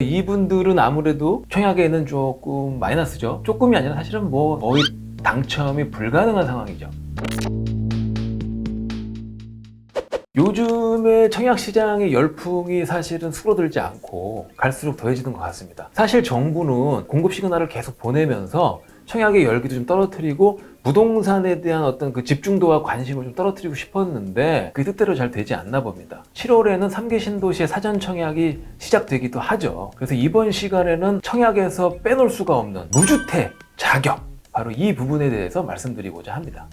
이분들은 아무래도 청약에는 조금 마이너스죠. 조금이 아니라 사실은 뭐 거의 당첨이 불가능한 상황이죠. 요즘에 청약 시장의 열풍이 사실은 수그러들지 않고 갈수록 더해지는 것 같습니다. 사실 정부는 공급 시그널을 계속 보내면서 청약의 열기도 좀 떨어뜨리고 부동산에 대한 어떤 그 집중도와 관심을 좀 떨어뜨리고 싶었는데 그 뜻대로 잘 되지 않나 봅니다. 7월에는 3개 신도시의 사전 청약이 시작되기도 하죠. 그래서 이번 시간에는 청약에서 빼놓을 수가 없는 무주택 자격 바로 이 부분에 대해서 말씀드리고자 합니다.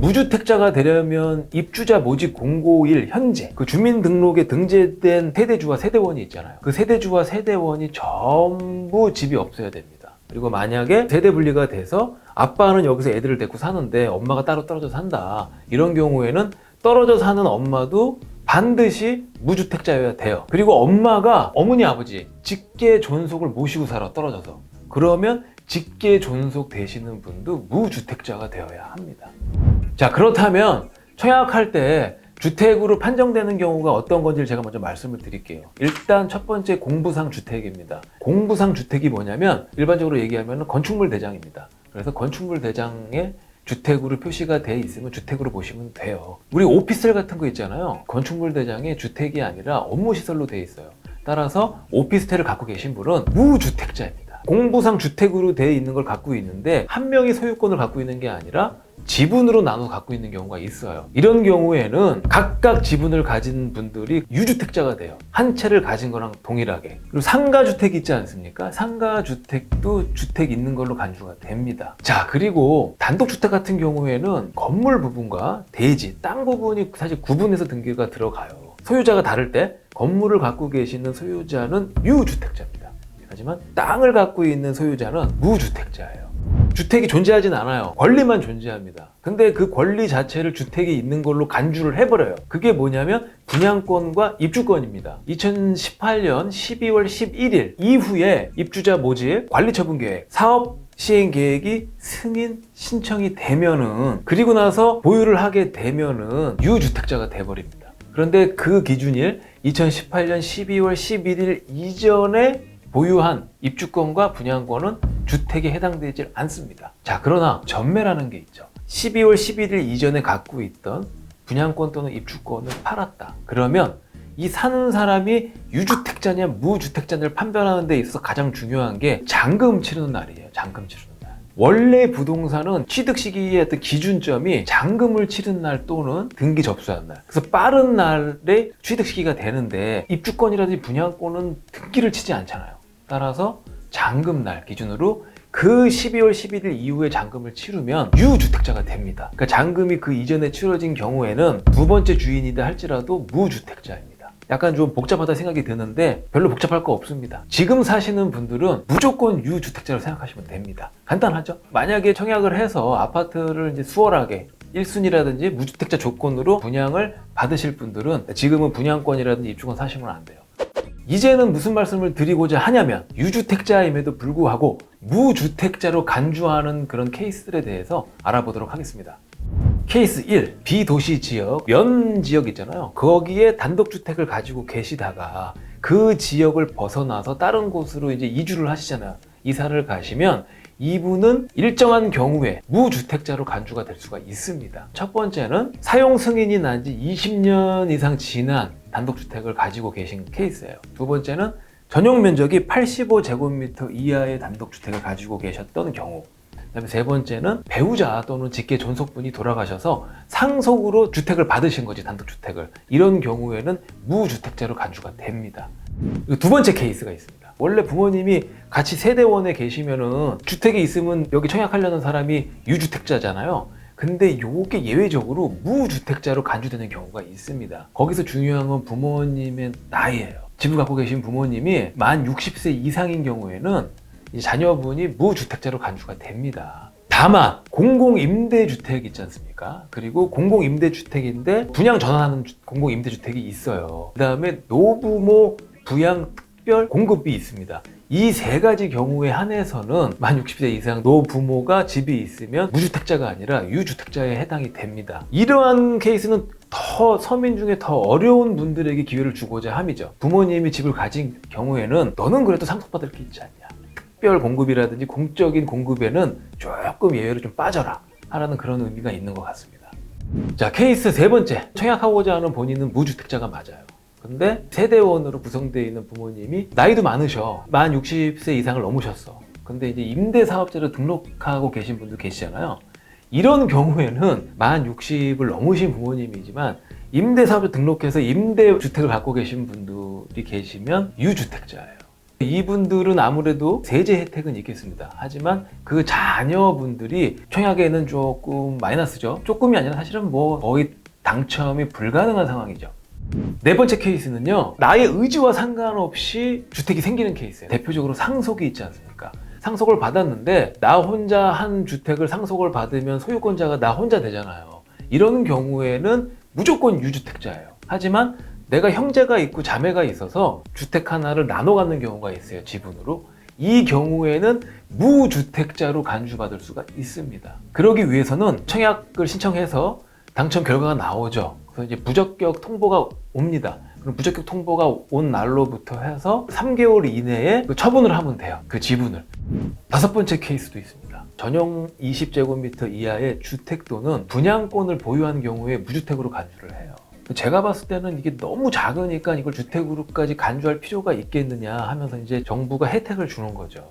무주택자가 되려면 입주자 모집 공고일 현재 그 주민등록에 등재된 세대주와 세대원이 있잖아요. 그 세대주와 세대원이 전부 집이 없어야 됩니다. 그리고 만약에 세대 분리가 돼서 아빠는 여기서 애들을 데리고 사는데 엄마가 따로 떨어져 산다. 이런 경우에는 떨어져 사는 엄마도 반드시 무주택자여야 돼요. 그리고 엄마가 어머니 아버지 직계 존속을 모시고 살아 떨어져서 그러면 직계 존속 되시는 분도 무주택자가 되어야 합니다. 자 그렇다면 청약할 때 주택으로 판정되는 경우가 어떤 건지를 제가 먼저 말씀을 드릴게요. 일단 첫 번째 공부상 주택입니다. 공부상 주택이 뭐냐면 일반적으로 얘기하면 건축물 대장입니다. 그래서 건축물 대장에 주택으로 표시가 돼 있으면 주택으로 보시면 돼요. 우리 오피스텔 같은 거 있잖아요. 건축물 대장에 주택이 아니라 업무 시설로 돼 있어요. 따라서 오피스텔을 갖고 계신 분은 무주택자입니다. 공부상 주택으로 돼 있는 걸 갖고 있는데 한 명이 소유권을 갖고 있는 게 아니라 지분으로 나눠 갖고 있는 경우가 있어요. 이런 경우에는 각각 지분을 가진 분들이 유주택자가 돼요. 한 채를 가진 거랑 동일하게. 그리고 상가주택 있지 않습니까? 상가주택도 주택 있는 걸로 간주가 됩니다. 자, 그리고 단독주택 같은 경우에는 건물 부분과 대지, 땅 부분이 사실 구분해서 등기가 들어가요. 소유자가 다를 때 건물을 갖고 계시는 소유자는 유주택자입니다. 하지만 땅을 갖고 있는 소유자는 무주택자예요. 주택이 존재하진 않아요. 권리만 존재합니다. 근데 그 권리 자체를 주택이 있는 걸로 간주를 해버려요. 그게 뭐냐면 분양권과 입주권입니다. 2018년 12월 11일 이후에 입주자 모집, 관리처분 계획, 사업 시행 계획이 승인 신청이 되면은 그리고 나서 보유를 하게 되면은 유주택자가 돼버립니다. 그런데 그 기준일 2018년 12월 11일 이전에 보유한 입주권과 분양권은 주택에 해당되지 않습니다. 자, 그러나 전매라는 게 있죠. 12월 11일 이전에 갖고 있던 분양권 또는 입주권을 팔았다. 그러면 이 사는 사람이 유주택자냐 무주택자냐를 판별하는 데 있어서 가장 중요한 게 잔금 치르는 날이에요. 잔금 치르는 날. 원래 부동산은 취득 시기의 어떤 기준점이 잔금을 치른 날 또는 등기 접수한 날. 그래서 빠른 날에 취득 시기가 되는데 입주권이라든지 분양권은 등기를 치지 않잖아요. 따라서 잔금 날 기준으로 그 12월 11일 이후에 잔금을 치르면 유주택자가 됩니다. 그러니까 잔금이 그 이전에 치러진 경우에는 두 번째 주인이다 할지라도 무주택자입니다. 약간 좀 복잡하다 생각이 드는데 별로 복잡할 거 없습니다. 지금 사시는 분들은 무조건 유주택자로 생각하시면 됩니다. 간단하죠? 만약에 청약을 해서 아파트를 이제 수월하게 1순위라든지 무주택자 조건으로 분양을 받으실 분들은 지금은 분양권이라든지 입주권 사시면 안 돼요. 이제는 무슨 말씀을 드리고자 하냐면 유주택자임에도 불구하고 무주택자로 간주하는 그런 케이스들에 대해서 알아보도록 하겠습니다. 케이스 1. 비도시 지역, 면 지역 있잖아요. 거기에 단독주택을 가지고 계시다가 그 지역을 벗어나서 다른 곳으로 이제 이주를 하시잖아요. 이사를 가시면 이분은 일정한 경우에 무주택자로 간주가 될 수가 있습니다. 첫 번째는 사용 승인이 난 지 20년 이상 지난 단독주택을 가지고 계신 케이스예요. 두 번째는 전용 면적이 85제곱미터 이하의 단독주택을 가지고 계셨던 경우. 그다음에 세 번째는 배우자 또는 직계 존속분이 돌아가셔서 상속으로 주택을 받으신 거지 단독주택을 이런 경우에는 무주택자로 간주가 됩니다. 두 번째 케이스가 있습니다. 원래 부모님이 같이 세대원에 계시면은 주택이 있으면 여기 청약하려는 사람이 유주택자잖아요. 근데 요게 예외적으로 무주택자로 간주되는 경우가 있습니다. 거기서 중요한 건 부모님의 나이예요. 집을 갖고 계신 부모님이 만 60세 이상인 경우에는 이 자녀분이 무주택자로 간주가 됩니다. 다만 공공임대주택 있지 않습니까? 그리고 공공임대주택인데 분양 전환하는 주- 공공임대주택이 있어요. 그 다음에 노부모 부양 특별 공급이 있습니다. 이 세 가지 경우에 한해서는 만 60세 이상 노부모가 집이 있으면 무주택자가 아니라 유주택자에 해당이 됩니다. 이러한 케이스는 더더 서민 중에 더 어려운 분들에게 기회를 주고자 함이죠. 부모님이 집을 가진 경우에는 너는 그래도 상속받을 게 있지 않냐. 특별 공급이라든지 공적인 공급에는 조금 예외로 좀 빠져라. 하라는 그런 의미가 있는 것 같습니다. 자, 케이스 세 번째. 청약하고자 하는 본인은 무주택자가 맞아요. 근데 세대원으로 구성되어 있는 부모님이 나이도 많으셔. 만 60세 이상을 넘으셨어. 근데 이제 임대 사업자로 등록하고 계신 분도 계시잖아요. 이런 경우에는 만 60을 넘으신 부모님이지만 임대 사업자 등록해서 임대 주택을 갖고 계신 분들이 계시면 유주택자예요. 이분들은 아무래도 세제 혜택은 있겠습니다. 하지만 그 자녀분들이 청약에는 조금 마이너스죠. 조금이 아니라 사실은 뭐 거의 당첨이 불가능한 상황이죠. 네 번째 케이스는요, 나의 의지와 상관없이 주택이 생기는 케이스예요. 대표적으로 상속이 있지 않습니까? 상속을 받았는데 나 혼자 한 주택을 상속을 받으면 소유권자가 나 혼자 되잖아요. 이런 경우에는 무조건 유주택자예요. 하지만 내가 형제가 있고 자매가 있어서 주택 하나를 나눠 갖는 경우가 있어요. 지분으로. 이 경우에는 무주택자로 간주받을 수가 있습니다. 그러기 위해서는 청약을 신청해서 당첨 결과가 나오죠. 그래서 이제 부적격 통보가 옵니다. 그럼 부적격 통보가 온 날로부터 해서 3개월 이내에 그 처분을 하면 돼요. 그 지분을. 다섯 번째 케이스도 있습니다. 전용 20제곱미터 이하의 주택 또는 분양권을 보유한 경우에 무주택으로 간주를 해요. 제가 봤을 때는 이게 너무 작으니까 이걸 주택으로까지 간주할 필요가 있겠느냐 하면서 이제 정부가 혜택을 주는 거죠.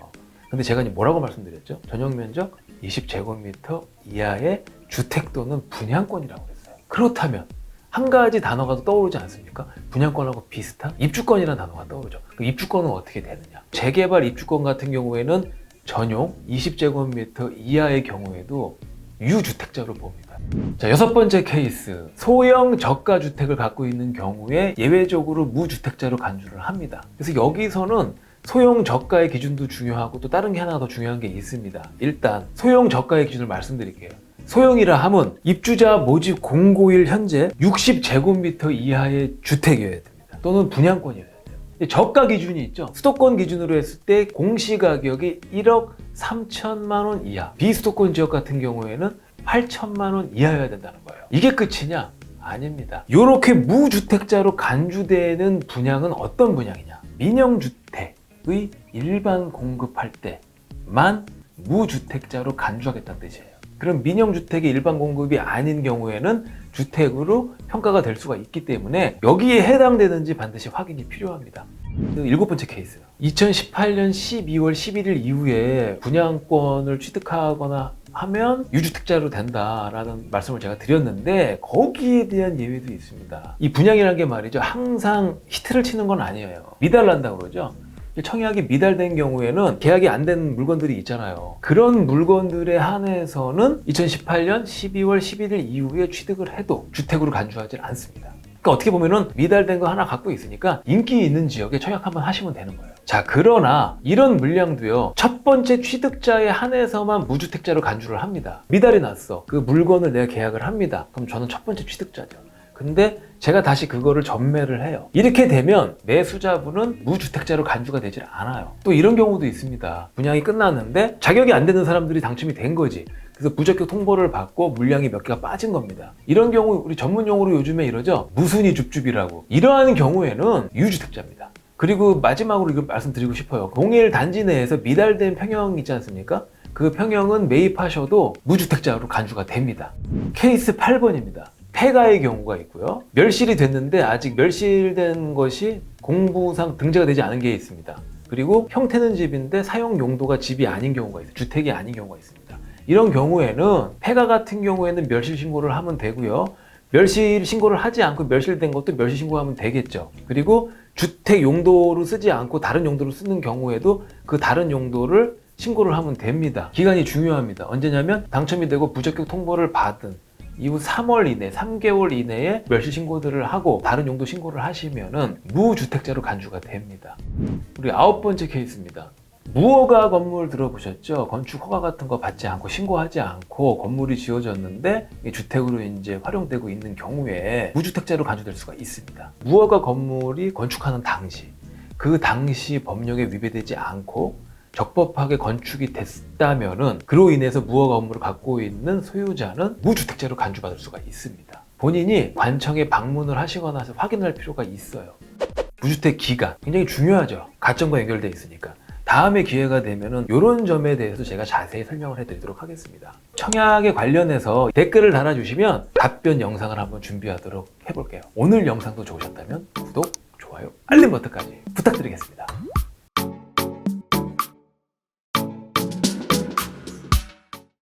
근데 제가 뭐라고 말씀드렸죠? 전용 면적 20제곱미터 이하의 주택 또는 분양권이라고 했어요. 그렇다면 한 가지 단어가 또 떠오르지 않습니까? 분양권하고 비슷한 입주권이라는 단어가 떠오르죠. 그 입주권은 어떻게 되느냐? 재개발 입주권 같은 경우에는 전용 20제곱미터 이하의 경우에도 유주택자로 봅니다. 자, 여섯 번째 케이스. 소형 저가 주택을 갖고 있는 경우에 예외적으로 무주택자로 간주를 합니다. 그래서 여기서는 소형 저가의 기준도 중요하고 또 다른 게 하나 더 중요한 게 있습니다. 일단 소형 저가의 기준을 말씀드릴게요. 소형이라 함은 입주자 모집 공고일 현재 60제곱미터 이하의 주택이어야 됩니다. 또는 분양권이어야 돼요. 저가 기준이 있죠. 수도권 기준으로 했을 때 공시 가격이 1억 3천만 원 이하. 비수도권 지역 같은 경우에는 8천만 원 이하여야 된다는 거예요. 이게 끝이냐? 아닙니다. 이렇게 무주택자로 간주되는 분양은 어떤 분양이냐? 민영주택의 일반 공급할 때만 무주택자로 간주하겠다는 뜻이에요. 그럼 민영주택의 일반 공급이 아닌 경우에는 주택으로 평가가 될 수가 있기 때문에 여기에 해당되는지 반드시 확인이 필요합니다. 일곱 번째 케이스. 2018년 12월 11일 이후에 분양권을 취득하거나 하면 유주택자로 된다라는 말씀을 제가 드렸는데 거기에 대한 예외도 있습니다. 이 분양이라는 게 말이죠. 항상 히트를 치는 건 아니에요. 미달난다고 그러죠. 청약이 미달된 경우에는 계약이 안 된 물건들이 있잖아요. 그런 물건들에 한해서는 2018년 12월 11일 이후에 취득을 해도 주택으로 간주하지 않습니다. 그러니까 어떻게 보면은 미달된 거 하나 갖고 있으니까 인기 있는 지역에 청약 한번 하시면 되는 거예요. 자, 그러나 이런 물량도요, 첫 번째 취득자에 한해서만 무주택자로 간주를 합니다. 미달이 났어. 그 물건을 내가 계약을 합니다. 그럼 저는 첫 번째 취득자죠. 근데 제가 다시 그거를 전매를 해요. 이렇게 되면 매수자분은 무주택자로 간주가 되질 않아요. 또 이런 경우도 있습니다. 분양이 끝났는데 자격이 안 되는 사람들이 당첨이 된 거지. 그래서 부적격 통보를 받고 물량이 몇 개가 빠진 겁니다. 이런 경우 우리 전문 용어로 요즘에 이러죠. 무순위 줍줍이라고. 이러한 경우에는 유주택자입니다. 그리고 마지막으로 이거 말씀드리고 싶어요. 공일 단지 내에서 미달된 평형 있지 않습니까? 그 평형은 매입하셔도 무주택자로 간주가 됩니다. 케이스 8번입니다. 폐가의 경우가 있고요. 멸실이 됐는데 아직 멸실된 것이 공부상 등재가 되지 않은 게 있습니다. 그리고 형태는 집인데 사용 용도가 집이 아닌 경우가 있어요. 주택이 아닌 경우가 있습니다. 이런 경우에는 폐가 같은 경우에는 멸실 신고를 하면 되고요. 멸실 신고를 하지 않고 멸실된 것도 멸실 신고하면 되겠죠. 그리고 주택 용도로 쓰지 않고 다른 용도로 쓰는 경우에도 그 다른 용도를 신고를 하면 됩니다. 기간이 중요합니다. 언제냐면 당첨이 되고 부적격 통보를 받은 이후 3월 이내, 3개월 이내에 멸실 신고들을 하고 다른 용도 신고를 하시면은 무주택자로 간주가 됩니다. 우리 아홉 번째 케이스입니다. 무허가 건물 들어보셨죠? 건축 허가 같은 거 받지 않고 신고하지 않고 건물이 지어졌는데 주택으로 이제 활용되고 있는 경우에 무주택자로 간주될 수가 있습니다. 무허가 건물이 건축하는 당시 그 당시 법령에 위배되지 않고 적법하게 건축이 됐다면은 그로 인해서 무허가 건물을 갖고 있는 소유자는 무주택자로 간주받을 수가 있습니다. 본인이 관청에 방문을 하시거나 해서 확인할 필요가 있어요. 무주택 기간 굉장히 중요하죠. 가점과 연결돼 있으니까. 다음에 기회가 되면은 이런 점에 대해서 제가 자세히 설명을 해드리도록 하겠습니다. 청약에 관련해서 댓글을 달아주시면 답변 영상을 한번 준비하도록 해볼게요. 오늘 영상도 좋으셨다면 구독, 좋아요, 알림 버튼까지 부탁드리겠습니다.